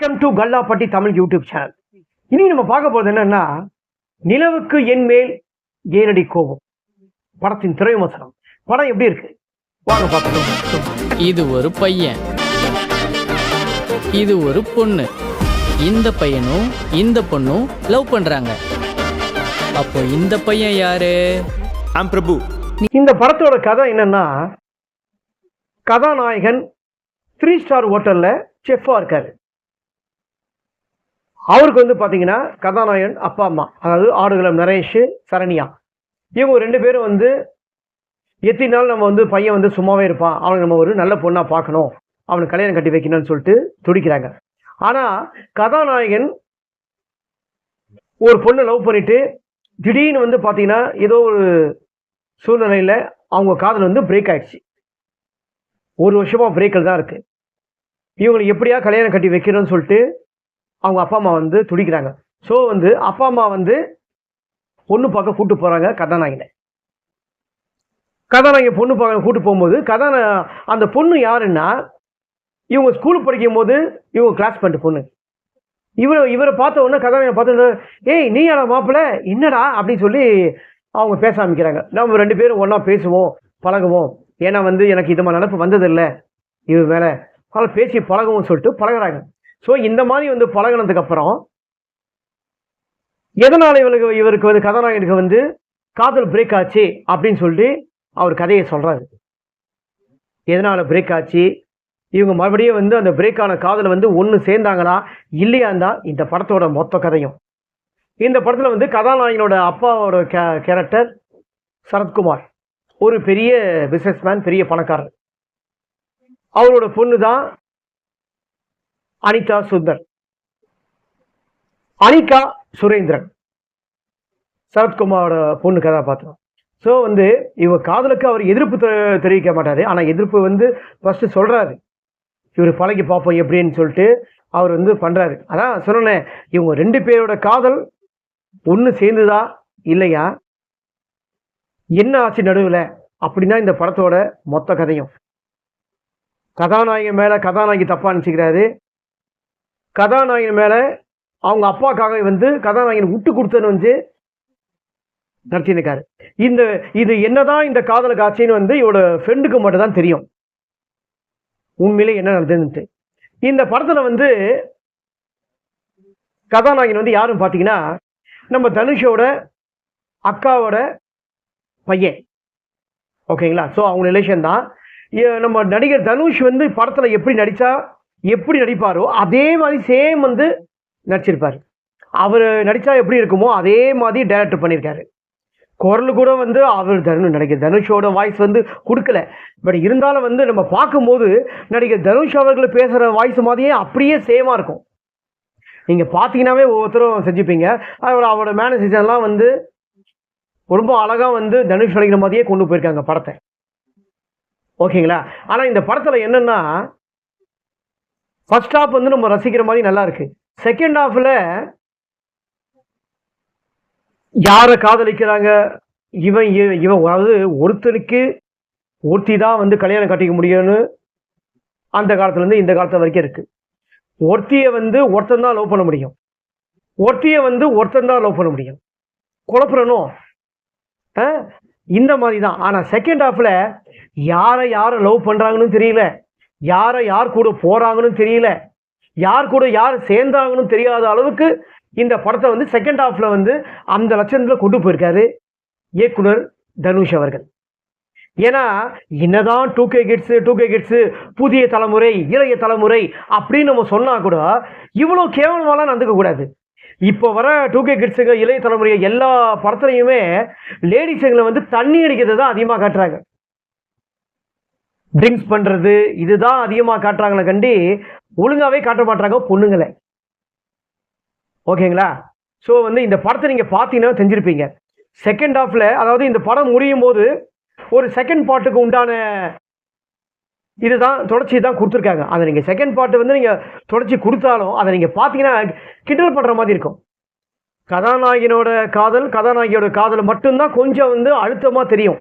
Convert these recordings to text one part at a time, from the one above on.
Welcome to Kallapatti Tamil YouTube channel இனி நம்ம பார்க்க போகிறது என்னன்னா நிலவுக்கு என் மேல் ஏனடி கோபம்? படத்தின் திரைவிமர்சனம். படம் எப்படி இருக்கு? வாங்க பார்க்கலாம் இது ஒரு பையன். இது ஒரு பொண்ணு. இந்த பையனும் இந்த பொண்ணும் லவ் பண்றாங்க. அப்போ இந்த பையன் யாரு? ஆம் பிரபு இந்த படத்தோட கதை என்னன்னா கதாநாயகன் த்ரீ ஸ்டார் ஹோட்டலில் செஃப்பாக இருக்காரு. அவருக்கு வந்து பார்த்தீங்கன்னா கதாநாயகன் அப்பா அம்மா. அதாவது ஆடுகளம் நரேஷ் சரண்யா. இவங்க ரெண்டு பேரும் வந்து எத்தனை நாள் நம்ம வந்து பையன் வந்து சும்மாவே இருப்பான் அவனுக்கு நம்ம ஒரு நல்ல பொண்ணாக பார்க்கணும் அவனுக்கு கல்யாணம் கட்டி வைக்கணும்னு சொல்லிட்டு துடிக்கிறாங்க. ஆனால் கதாநாயகன் ஒரு பொண்ணை லவ் பண்ணிட்டு திடீர்னு வந்து பார்த்தீங்கன்னா ஏதோ ஒரு சூழ்நிலையில் அவங்க காதல் வந்து பிரேக் ஆயிடுச்சு. ஒரு வருஷமாக பிரேக்கில் தான் இருக்குது இவங்களை எப்படியா கல்யாணம் கட்டி வைக்கணும்னு சொல்லிட்டு அவங்க அப்பா அம்மா வந்து துடிக்கிறாங்க. ஸோ வந்து அப்பா அம்மா வந்து பொண்ணு பார்க்க கூப்பிட்டு போகிறாங்க கதாநாயகனை. கதாநாயகன் பொண்ணு பார்க்க கூப்பிட்டு போகும்போது கதான அந்த பொண்ணு யாருன்னா இவங்க ஸ்கூல் படிக்கும் போது இவங்க கிளாஸ் பண்ணிட்டு பொண்ணு. இவரை இவரை பார்த்த உடனே கதாநாயகன் பார்த்து ஏய் நீ யாரா மாப்பிள்ள என்னடா? அப்படின்னு சொல்லி அவங்க பேச ஆரம்பிக்கிறாங்க. நம்ம ரெண்டு பேரும் ஒன்றா பேசுவோம் பழகுவோம். ஏன்னா வந்து எனக்கு இது மாதிரி நினப்பு வந்ததில்லை. இது மேலே அதனால் பேசி பழகுவோம்னு சொல்லிட்டு பழகுறாங்க. ஸோ இந்த மாதிரி வந்து பழகினதுக்கு அப்புறம் எதனால் இவருக்கு இவருக்கு வந்து கதாநாயகனுக்கு வந்து காதல் பிரேக் ஆச்சு அப்படின்னு சொல்லிட்டு அவர் கதையை சொல்கிறாரு எதனால் பிரேக் ஆச்சு? இவங்க மறுபடியும் வந்து அந்த பிரேக்கான காதலை காதல் வந்து ஒன்று சேர்ந்தாங்களா? இல்லையான்னு தான் இந்த படத்தோட மொத்த கதையும். இந்த படத்தில் வந்து கதாநாயகனோட அப்பாவோட கே கேரக்டர் சரத்குமார். ஒரு பெரிய பிஸ்னஸ்மேன் பெரிய பணக்காரர். அவரோட பொண்ணு தான் அனிதா சுந்தர். அனிகா சுரேந்திரன். சரத்குமாரோட பொண்ணு கதாபாத்திரம். ஸோ வந்து இவ காதலுக்கு அவர் எதிர்ப்பு தெ- தெரிவிக்க மாட்டார். ஆனால் எதிர்ப்பு வந்து ஃபஸ்ட்டு சொல்கிறாரு இவர் பழகி பார்ப்போம் எப்படின்னு சொல்லிட்டு அவர் வந்து பண்ணுறாரு அதான் சொன்னேன் இவங்க ரெண்டு பேரோட காதல் ஒன்று சேர்ந்துதா இல்லையா? என்ன ஆச்சு நடுவில்? அப்படின்னா இந்த படத்தோட மொத்த கதையும். கதாநாயகன் மேலே கதாநாயகி தப்பாக நினச்சிக்கிறாரு. கதாநாயகன் மேலே அவங்க அப்பாக்காக வந்து கதாநாயகன் விட்டு கொடுத்தன்னு வந்து நடத்தினுக்காரு இந்த இது என்னதான் இந்த காதல் காட்சின்னு வந்து இவரோட ஃப்ரெண்டுக்கு மட்டும் தான் தெரியும். உண்மையிலே என்ன நடந்ததுன்ட்டு. இந்த படத்தில் வந்து கதாநாயகன் வந்து யாரும் பார்த்தீங்கன்னா நம்ம தனுஷோட அக்காவோட பையன். ஓகேங்களா? ஸோ அவங்க ரிலேஷன் தான். நம்ம நடிகர் தனுஷ் வந்து படத்தில் எப்படி நடித்தா எப்படி நடிப்பாரோ அதே மாதிரி சேம் வந்து நடிச்சிருப்பார். அவர் நடித்தா எப்படி இருக்குமோ அதே மாதிரி டைரக்டர் பண்ணியிருக்காரு குரல் கூட வந்து அவர் தனு நடிகர் தனுஷோட வாய்ஸ் வந்து கொடுக்கல. பட் இருந்தாலும் வந்து நம்ம பார்க்கும்போது நடிகர் தனுஷ் அவர்கள் பேசுகிற வாய்ஸ் மாதிரியே அப்படியே சேமாக இருக்கும். நீங்கள் பார்த்தீங்கன்னாவே ஒவ்வொருத்தரும் செஞ்சுப்பீங்க. அவர் அவரோட மேனேஜர்லாம் வந்து ரொம்ப அழகாக வந்து தனுஷ் நடிக்கிற மாதிரியே கொண்டு போயிருக்காங்க படத்தை. ஓகேங்களா ஆனால் இந்த படத்தில் என்னென்னா ஃபர்ஸ்ட் ஹாஃப் வந்து நம்ம ரசிக்கிற மாதிரி நல்லா இருக்கு. செகண்ட் ஹாஃபில் யாரை காதலிக்கிறாங்க? இவன் இவன் இவன் அதாவது ஒருத்தனுக்கு ஒருத்தி தான் வந்து கல்யாணம் கட்டிக்க முடியும்னு அந்த காலத்துலேருந்து இந்த காலத்து வரைக்கும் இருக்குது ஒருத்தியை வந்து ஒருத்தன் தான் லவ் பண்ண முடியும். ஒருத்தியை வந்து ஒருத்தன் தான் லவ் பண்ண முடியும். குழப்பறனும் ஆ? இந்த மாதிரி தான். ஆனால் செகண்ட் ஹாஃபில் யாரை யாரை லவ் பண்ணுறாங்கன்னு தெரியல. யாரை யார் கூட போகிறாங்கன்னு தெரியல. யார் கூட யார் சேர்ந்தாங்கன்னு தெரியாத அளவுக்கு இந்த படத்தை வந்து செகண்ட் ஹாஃபில் வந்து அந்த லட்சத்தில் கொண்டு போயிருக்காரு இயக்குனர் தனுஷ் அவர்கள். ஏன்னா என்னதான் two K kids two K kids புதிய தலைமுறை இளைய தலைமுறை அப்படின்னு நம்ம சொன்னால் கூட இவ்வளோ கேவலமாலாம் நடந்துக்கக்கூடாது இப்போ வர டூ கே கிட்ஸுங்க இளைய தலைமுறை எல்லா படத்துலையுமே லேடிஸுங்களை வந்து தண்ணி அடிக்கிறது தான் அதிகமாக காட்டுறாங்க. ட்ரிங்க்ஸ் பண்ணுறது இதுதான் அதிகமாக காட்டுறாங்களே கண்டி ஒழுங்காவே காட்ட மாட்டாங்க பொண்ணுங்களை. ஓகேங்களா? ஸோ வந்து இந்த படத்தை நீங்கள் பார்த்தீங்கன்னா தெரிஞ்சிருப்பீங்க. செகண்ட் ஹாஃபில் அதாவது இந்த படம் முடியும் போது ஒரு செகண்ட் பாட்டுக்கு உண்டான இதுதான் தொடர்ச்சி தான் கொடுத்துருக்காங்க. அதை நீங்கள் செகண்ட் பாட்டு வந்து நீங்கள் தொடர்ச்சி கொடுத்தாலும் அதை நீங்கள் பார்த்தீங்கன்னா கிண்டல் பண்ணுற மாதிரி இருக்கும். கதாநாயகனோட காதல் கதாநாயகியோட காதல் மட்டும்தான் கொஞ்சம் வந்து அழுத்தமாக தெரியும்.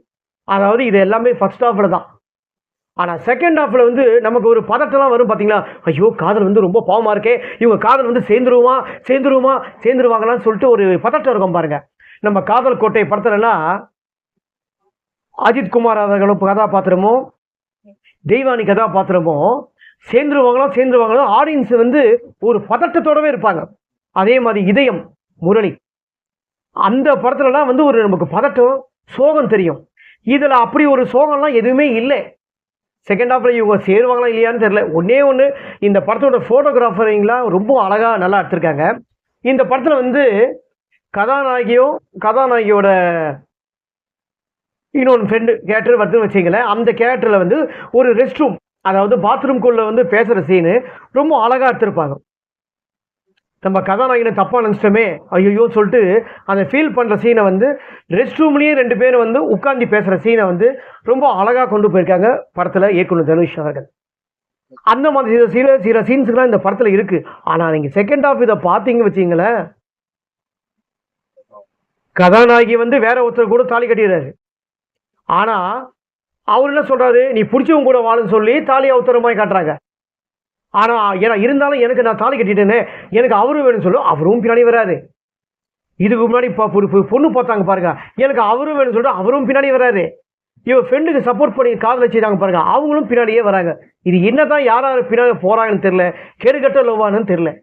அதாவது இது எல்லாமே ஃபஸ்ட் ஹாஃபில் தான். ஆனால் செகண்ட் ஹாஃப்ல வந்து நமக்கு ஒரு பதட்டம்லாம் வரும் பார்த்தீங்களா ஐயோ காதல் வந்து ரொம்ப பாவமாக இருக்கே. இவங்க காதல் வந்து சேர்ந்துருமா சேர்ந்துருமா சேர்ந்துருவாங்களான்னு சொல்லிட்டு ஒரு பதட்டம் இருக்கும் பாருங்கள் நம்ம காதல் கோட்டை படத்துலலாம் அஜித் குமார் அவர்களும் கதாபாத்திரமும் தெய்வானி கதாபாத்திரமும் சேர்ந்துருவாங்களோ சேர்ந்துருவாங்களோ? ஆடியன்ஸ் வந்து ஒரு பதட்டத்தோடவே இருப்பாங்க. அதே மாதிரி இதயம் முரளி. அந்த படத்துலலாம் வந்து ஒரு நமக்கு பதட்டம் சோகம் தெரியும். இதில் அப்படி ஒரு சோகம்லாம் எதுவுமே இல்லை. செகண்ட் ஹாஃபில் இவங்க சேருவாங்களா இல்லையான்னு தெரில ஒன்னே ஒன்று இந்த படத்தோட ஃபோட்டோகிராஃபரிங்லாம் ரொம்ப அழகாக நல்லா எடுத்திருக்காங்க. இந்த படத்தில் வந்து கதாநாயகியும் கதாநாயகியோட இன்னொன்று ஃப்ரெண்டு கேரக்டர் வருதுன்னு வச்சிங்களேன் அந்த கேரக்டரில் வந்து ஒரு ரெஸ்ட் ரூம் அதாவது பாத்ரூம்குள்ளே வந்து பேசுகிற சீனு ரொம்ப அழகாக எடுத்திருப்பாங்க. நம்ம கதாநாயகனை தப்பாக நினச்சிட்டோமே ஐயோ சொல்லிட்டு அந்த ஃபீல் பண்ணுற சீனை வந்து ரெஸ்ட் ரூம்லேயே ரெண்டு பேரும் வந்து உட்காந்து பேசுகிற சீனை வந்து ரொம்ப அழகாக கொண்டு போயிருக்காங்க படத்தில் இயக்குனர் தனுஷ் அவர்கள். அந்த மாதிரி சில சில சில சீன்ஸுக்கெல்லாம் இந்த படத்தில் இருக்குது ஆனால் நீங்கள் செகண்ட் ஹாஃப் இதை பார்த்தீங்க வச்சிங்களேன். கதாநாயகி வந்து வேற ஒருத்தர் கூட தாலி கட்டிடுறாரு. ஆனால் அவர் என்ன சொல்கிறாரு நீ பிடிச்சவங்க கூட வாழுன்னு சொல்லி தாலி அவுத்தரமாய் காட்டுறாங்க. ஆனால் ஏன்னா இருந்தாலும் எனக்கு நான் தாலி கட்டிட்டேனே எனக்கு அவரும் வேணும்னு சொல்லும் அவரும் பின்னாடி வராரு. இதுக்கு முன்னாடி இப்போ ஒரு பொண்ணு பார்த்தாங்க பாருங்க. எனக்கு அவரும் வேணும்னு சொல்லிட்டு அவரும் பின்னாடி வராரு. இவன் ஃப்ரெண்டுக்கு சப்போர்ட் பண்ணி காதல செய்தாங்க பாருங்க. அவங்களும் பின்னாடியே வராங்க. இது என்னதான் யார் யார் பின்னாடி போறாங்கன்னு தெரியல. கெடுகட்ட லவ்வானு தெரியல.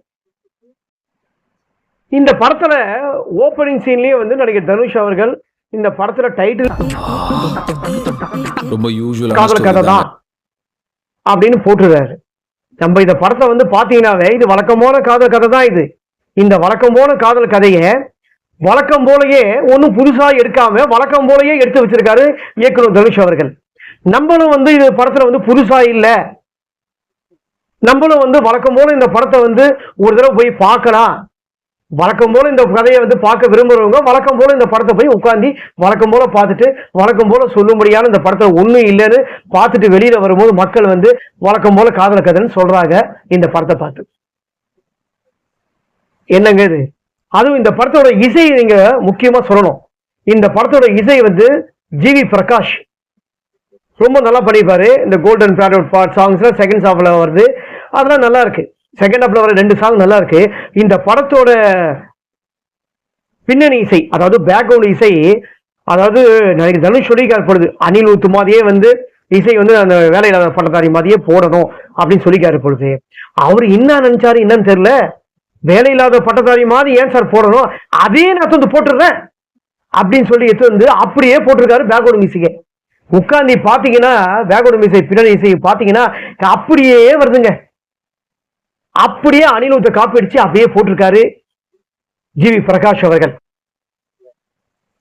இந்த படத்துல ஓப்பனிங் சீன்லயே வந்து நடிகர் தனுஷ் அவர்கள் இந்த படத்துல டைட்டில் ரொம்ப காதல் கதை தான். அப்படின்னு போட்டுறாரு நம்ம இந்த படத்தை வந்து பார்த்தீங்கன்னாவே இது வழக்கமான காதல் கதை தான் இது. இந்த வழக்கம் போல காதல் கதையை வழக்கம் போலயே ஒன்றும் புதுசாக எடுக்காம வழக்கம் போலயே எடுத்து வச்சிருக்காரு இயக்குனர் தனுஷ் அவர்கள். நம்மளும் வந்து இது படத்துல வந்து புதுசா இல்லை. நம்மளும் வந்து வழக்கம் போல இந்த படத்தை வந்து ஒரு தடவை போய் பார்க்கலாம். வழக்கம் போல இந்த கதையை வந்து பார்க்க விரும்புறவங்க வழக்கம் போல இந்த படத்தை போய் உட்காந்து வழக்கம் போல பார்த்துட்டு வழக்கம் போல சொல்லும்படியான இந்த படத்தை ஒன்றும் இல்லைன்னு பார்த்துட்டு வெளியில வரும்போது மக்கள் வந்து வழக்கம் போல காதல கதைன்னு சொல்றாங்க. இந்த படத்தை பார்த்து. என்னங்க இது? அதுவும் இந்த படத்தோட இசை நீங்க முக்கியமா சொல்லணும். இந்த படத்தோட இசை வந்து ஜிவி பிரகாஷ். ரொம்ப நல்லா பண்ணியிருப்பாரு. இந்த கோல்டன் பிளாட் பார்ட் சாங்ஸ்ல செகண்ட் ஹாஃப்ல வருது. அதெல்லாம் நல்லா இருக்கு. செகண்ட் ஹாஃப்ல வர ரெண்டு சாங் நல்லா இருக்கு. இந்த படத்தோட பின்னணி இசை அதாவது பேக்ரவுண்ட் இசை அதாவது எனக்கு தனுஷ் சொல்லிக்கார் பொழுது அனில் ஊத்து மாதிரியே வந்து இசை வந்து அந்த வேலையில்லாத பட்டதாரி மாதிரியே போடணும் அப்படின்னு சொல்லிக்காரு பொழுது அவர் என்ன நினைச்சாரு என்னன்னு தெரியல? வேலையில்லாத பட்டதாரி மாதிரி ஏன் சார் போடணும்? அதே நான் வந்து போட்டுடுறேன் அப்படின்னு சொல்லி எடுத்து வந்து அப்படியே போட்டிருக்காரு பேக்ரவுண்ட் மியூசிக்கை உட்காந்து பாத்தீங்கன்னா பேக்ரவுண்ட் மியூசிக் பின்னணி இசை பாத்தீங்கன்னா அப்படியே வருதுங்க. அப்படியே அனிலுத்த காப்பி அடிச்சு அப்படியே போட்டிருக்காரு ஜிவி பிரகாஷ் அவர்கள்.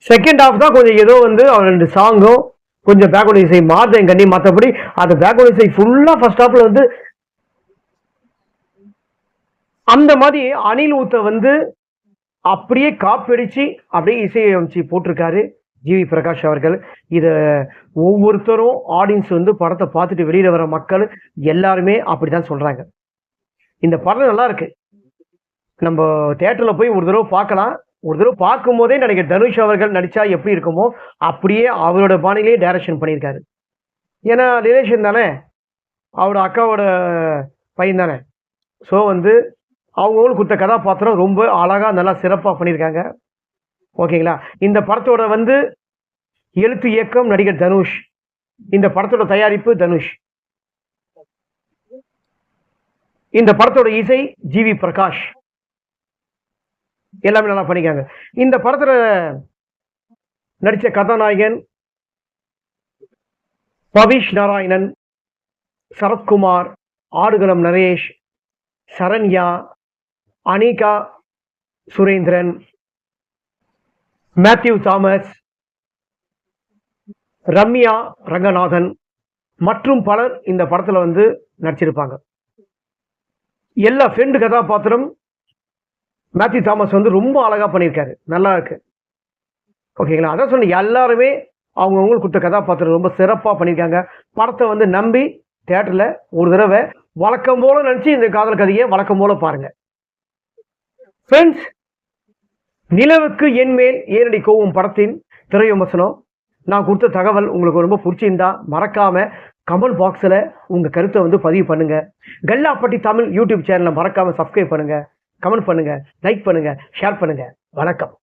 செகண்ட் ஹாஃப் தான் கொஞ்சம் ஏதோ வந்து அவர் ரெண்டு சாங்கும் கொஞ்சம் பேக்வர்ட் இசை மாறுதேன் கண்ணி. மற்றபடி அந்த பேக்வர்ட் இசை ஃபுல்லாக ஃபர்ஸ்ட் ஹாஃப்ல வந்து அந்த மாதிரி அனில் ஊத்த வந்து அப்படியே காப்பிடிச்சு அப்படியே இசையை அமைச்சு போட்டிருக்காரு ஜிவி பிரகாஷ் அவர்கள். இதை ஒவ்வொருத்தரும் ஆடியன்ஸ் வந்து படத்தை பார்த்துட்டு வெளியில் வர மக்கள் எல்லாருமே அப்படிதான் சொல்றாங்க. இந்த படம் நல்லா இருக்கு. நம்ம தேட்டரில் போய் ஒரு தடவை பார்க்கலாம். ஒரு தடவை பார்க்கும் போதே நடிகர் தனுஷ் அவர்கள் நடித்தா எப்படி இருக்குமோ அப்படியே அவரோட பாணிலேயே டைரக்ஷன் பண்ணியிருக்காரு. ஏன்னா ரிலேஷன் தானே அவரோட அக்காவோட பையன் தானே? ஸோ வந்து அவங்களும் கொடுத்த கதாபாத்திரம் ரொம்ப அழகாக நல்லா சிறப்பாக பண்ணியிருக்காங்க. ஓகேங்களா? இந்த படத்தோட வந்து எழுத்து இயக்கம் நடிகர் தனுஷ். இந்த படத்தோட தயாரிப்பு தனுஷ். இந்த படத்தோட இசை ஜிவி பிரகாஷ். எல்லாமே நல்லா பண்ணிக்காங்க. இந்த படத்தில் நடித்த கதாநாயகன் பவிஷ் நாராயணன் சரத்குமார் ஆடுகளம் நரேஷ் சரண்யா அனிகா சுரேந்திரன் மேத்யூ தாமஸ் ரம்யா ரங்கநாதன் மற்றும் பலர் இந்த படத்தில் வந்து நடிச்சிருப்பாங்க. எல்லா ஃப்ரெண்டு கதாபாத்திரம் மேத்யூ தாமஸ் வந்து ரொம்ப அழகா பண்ணியிருக்காரு. நல்லா இருக்கு. ஓகேங்களா? அதான் சொன்னேன் எல்லாருமே அவங்கவுங்களுக்கு கொடுத்த கதாபாத்திரம் ரொம்ப சிறப்பாக பண்ணியிருக்காங்க. படத்தை வந்து நம்பி தேட்டரில் ஒரு தடவை வழக்கம் போல நினச்சி இந்த காதல் கதையை வழக்கம் போல பாருங்க. ஃப்ரெண்ட்ஸ் நிலவுக்கு என் மேல் ஏரடி கோவும் படத்தின் திரை நான் கொடுத்த தகவல் உங்களுக்கு ரொம்ப பிடிச்சிருந்தா மறக்காம கமெண்ட் பாக்ஸில் உங்கள் கருத்தை வந்து பதிவு பண்ணுங்கள் கல்லாப்பட்டி தமிழ் யூடியூப் சேனலை மறக்காமல் சப்ஸ்கிரைப் பண்ணுங்கள் கமெண்ட் பண்ணுங்கள் லைக் பண்ணுங்கள் ஷேர் பண்ணுங்கள் வணக்கம்.